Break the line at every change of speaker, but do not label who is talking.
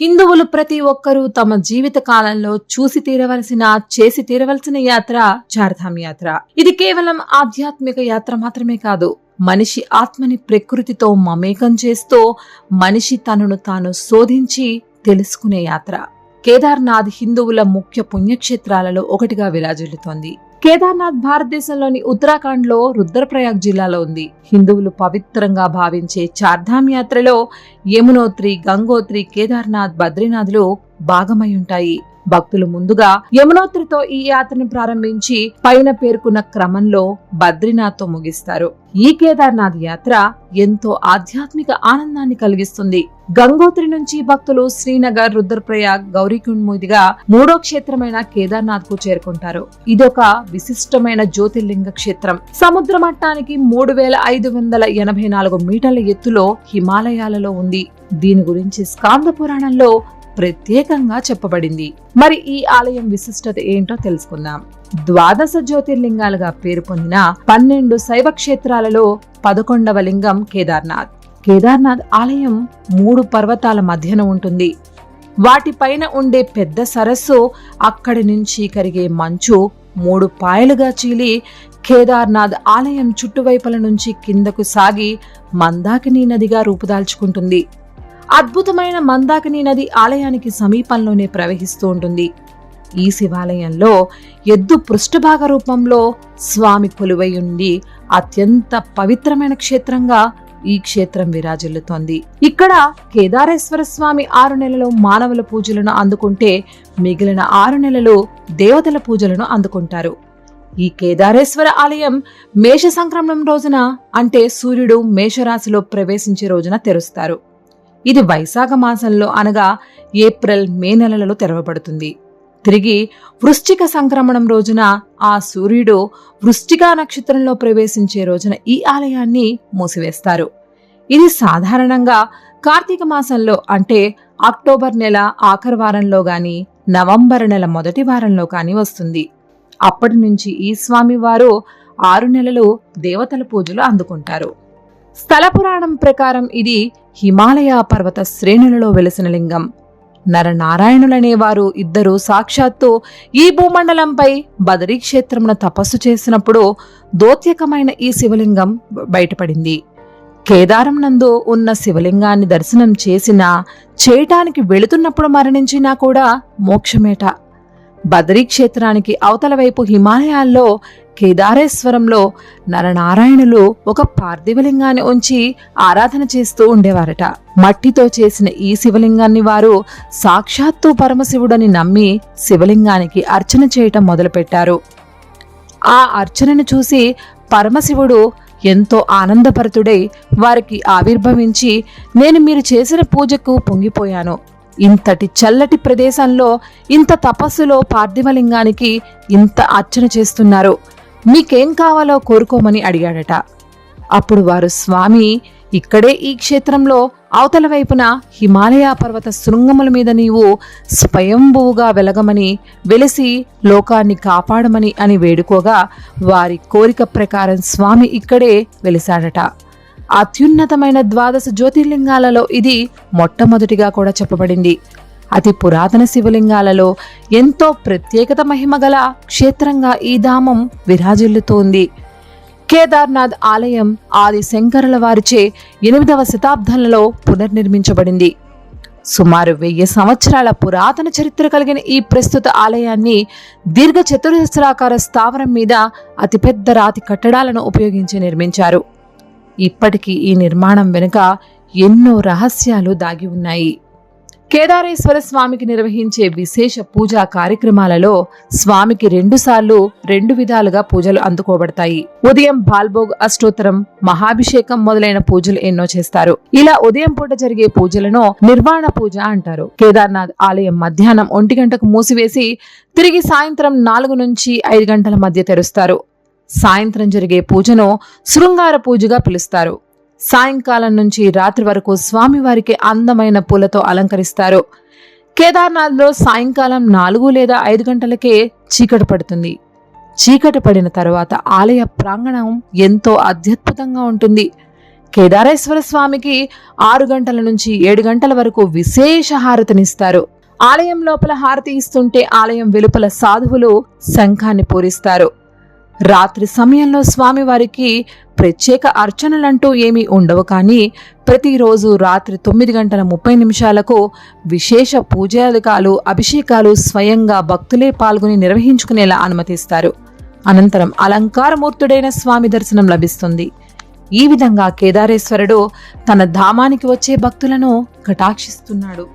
హిందువులు ప్రతి ఒక్కరూ తమ జీవిత కాలంలో చూసి తీరవలసిన చేసి తీరవలసిన యాత్ర చార్ధామ్ యాత్ర. ఇది కేవలం ఆధ్యాత్మిక యాత్ర మాత్రమే కాదు మనిషి ఆత్మని ప్రకృతితో మమేకం చేస్తూ మనిషి తనను తాను శోధించి తెలుసుకునే యాత్ర. కేదార్నాథ్ హిందువుల ముఖ్య పుణ్యక్షేత్రాలలో ఒకటిగా విరాజిల్లుతోంది. కేదార్నాథ్ భారతదేశంలోని ఉత్తరాఖండ్లో రుద్రప్రయాగ్ జిల్లాలో ఉంది. హిందువులు పవిత్రంగా భావించే చార్ధామ్ యాత్రలో యమునోత్రి గంగోత్రి కేదార్నాథ్ బద్రీనాథ్లు భాగమై ఉంటాయి. భక్తులు ముందుగా యమునోత్రితో ఈ యాత్రను ప్రారంభించి పైన పేర్కొన్న క్రమంలో బద్రీనాథ్తో ముగిస్తారు. ఈ కేదార్నాథ్ యాత్ర ఎంతో ఆధ్యాత్మిక ఆనందాన్ని కలిగిస్తుంది. గంగోత్రి నుంచి భక్తులు శ్రీనగర్ రుద్రప్రయాగ్ గౌరీకుండ్ మీదుగా మూడో క్షేత్రమైన కేదార్నాథ్కు చేరుకుంటారు. ఇదొక విశిష్టమైన జ్యోతిర్లింగ క్షేత్రం. సముద్ర మట్టానికి మూడు వేల ఐదు వందల ఎనభై నాలుగు మీటర్ల ఎత్తులో హిమాలయాలలో ఉంది. దీని గురించి స్కాంద పురాణంలో ప్రత్యేకంగా చెప్పబడింది. మరి ఈ ఆలయం విశిష్టత ఏంటో తెలుసుకుందాం. ద్వాదశ జ్యోతిర్లింగాలుగా పేరు పొందిన పన్నెండు శైవ క్షేత్రాలలో పదకొండవ లింగం కేదార్నాథ్. కేదార్నాథ్ ఆలయం మూడు పర్వతాల మధ్యన ఉంటుంది. వాటిపైన ఉండే పెద్ద సరస్సు అక్కడి నుంచి కరిగే మంచు మూడు పాయలుగా చీలి కేదార్నాథ్ ఆలయం చుట్టువైపుల నుంచి కిందకు సాగి మందాకిని నదిగా రూపుదాల్చుకుంటుంది. అద్భుతమైన మందాకిని నది ఆలయానికి సమీపంలోనే ప్రవహిస్తూ ఉంటుంది. ఈ శివాలయంలో ఎద్దు పృష్ఠభాగ రూపంలో స్వామి కొలువై ఉండి అత్యంత పవిత్రమైన క్షేత్రంగా ఈ క్షేత్రం విరాజిల్లుతోంది. ఇక్కడ కేదారేశ్వర స్వామి ఆరు నెలలు మానవుల పూజలను అందుకుంటే మిగిలిన ఆరు నెలలు దేవతల పూజలను అందుకుంటారు. ఈ కేదారేశ్వర ఆలయం మేష సంక్రమణం రోజున అంటే సూర్యుడు మేషరాశిలో ప్రవేశించే రోజున తెరుస్తారు. ఇది వైశాఖ మాసంలో అనగా ఏప్రిల్ మే నెలలలో తెరవబడుతుంది. తిరిగి వృశ్చిక సంక్రమణం రోజున ఆ సూర్యుడు వృశ్చిక నక్షత్రంలో ప్రవేశించే రోజున ఈ ఆలయాన్ని మూసివేస్తారు. ఇది సాధారణంగా కార్తీక మాసంలో అంటే అక్టోబర్ నెల ఆఖరి వారంలో గాని నవంబర్ నెల మొదటి వారంలో కానీ వస్తుంది. అప్పటి నుంచి ఈ స్వామివారు ఆరు నెలలు దేవతల పూజలు అందుకుంటారు. స్థల పురాణం ప్రకారం ఇది హిమాలయ పర్వత శ్రేణులలో వెలిసిన లింగం. నరనారాయణులనేవారు ఇద్దరు సాక్షాత్తు ఈ భూమండలంపై బదరీ క్షేత్రమున తపస్సు చేసినప్పుడు దోత్యకమైన ఈ శివలింగం బయటపడింది. కేదారం నందు ఉన్న శివలింగాన్ని దర్శనం చేసినా చేయటానికి వెళుతున్నప్పుడు మరణించినా కూడా మోక్షమేట. బదరీ క్షేత్రానికి అవతల వైపు హిమాలయాల్లో కేదారేశ్వరంలో నరనారాయణులు ఒక పార్థివలింగాన్ని ఉంచి ఆరాధన చేస్తూ ఉండేవారట. మట్టితో చేసిన ఈ శివలింగాన్ని వారు సాక్షాత్తు పరమశివుడని నమ్మి శివలింగానికి అర్చన చేయటం మొదలుపెట్టారు. ఆ అర్చనను చూసి పరమశివుడు ఎంతో ఆనందభరితుడై వారికి ఆవిర్భవించి నేను మీరు చేసిన పూజకు పొంగిపోయాను. ఇంతటి చల్లటి ప్రదేశంలో ఇంత తపస్సులో పార్థివలింగానికి ఇంత అర్చన చేస్తున్నారు. మీకేం కావాలో కోరుకోమని అడిగాడట. అప్పుడు వారు స్వామి ఇక్కడే ఈ క్షేత్రంలో అవతల వైపున హిమాలయ పర్వత శృంగముల మీద నీవు స్వయంభువుగా వెలగమని వెలిసి లోకాన్ని కాపాడమని అని వేడుకోగా వారి కోరిక ప్రకారం స్వామి ఇక్కడే వెలిశాడట. అత్యున్నతమైన ద్వాదశ జ్యోతిర్లింగాలలో ఇది మొట్టమొదటిగా కూడా చెప్పబడింది. అతి పురాతన శివలింగాలలో ఎంతో ప్రత్యేకత మహిమ గల క్షేత్రంగా ఈ ధామం విరాజిల్లుతోంది. కేదార్నాథ్ ఆలయం ఆది శంకరుల వారిచే ఎనిమిదవ శతాబ్దంలో పునర్నిర్మించబడింది. సుమారు వెయ్యి సంవత్సరాల పురాతన చరిత్ర కలిగిన ఈ ప్రస్తుత ఆలయాన్ని దీర్ఘ చతురస్రాకార స్థావరం మీద అతిపెద్ద రాతి కట్టడాలను ఉపయోగించి నిర్మించారు. ఇప్పటికీ ఈ నిర్మాణం వెనుక ఎన్నో రహస్యాలు దాగి ఉన్నాయి. కేదారేశ్వర స్వామికి నిర్వహించే విశేష పూజా కార్యక్రమాలలో స్వామికి రెండుసార్లు రెండు విధాలుగా పూజలు అందుకోబడతాయి. ఉదయం బాల్భోగ్ అష్టోత్తరం మహాభిషేకం మొదలైన పూజలు ఎన్నో చేస్తారు. ఇలా ఉదయం పూట జరిగే పూజలను నిర్వాణ పూజ అంటారు. కేదార్నాథ్ ఆలయం మధ్యాహ్నం ఒంటి గంటకు మూసివేసి తిరిగి సాయంత్రం నాలుగు నుంచి ఐదు గంటల మధ్య తెరుస్తారు. సాయంత్రం జరిగే పూజను శృంగార పూజగా పిలుస్తారు. సాయంకాలం నుంచి రాత్రి వరకు స్వామివారికి అందమైన పూలతో అలంకరిస్తారు. కేదార్నాథ్లో సాయంకాలం నాలుగు లేదా ఐదు గంటలకే చీకటి పడుతుంది. చీకటి పడిన తర్వాత ఆలయ ప్రాంగణం ఎంతో అత్యద్భుతంగా ఉంటుంది. కేదారేశ్వర స్వామికి ఆరు గంటల నుంచి ఏడు గంటల వరకు విశేష హారతినిస్తారు. ఆలయం లోపల హారతి ఇస్తుంటే ఆలయం వెలుపల సాధువులు శంఖాన్ని పూరిస్తారు. రాత్రి సమయంలో స్వామివారికి ప్రత్యేక అర్చనలంటూ ఏమీ ఉండవు కానీ ప్రతిరోజు రాత్రి తొమ్మిది గంటల ముప్పై నిమిషాలకు విశేష పూజాధికాలు అభిషేకాలు స్వయంగా భక్తులే పాల్గొని నిర్వహించుకునేలా అనుమతిస్తారు. అనంతరం అలంకారమూర్తుడైన స్వామి దర్శనం లభిస్తుంది. ఈ విధంగా కేదారేశ్వరుడు తన ధామానికి వచ్చే భక్తులను కటాక్షిస్తున్నాడు.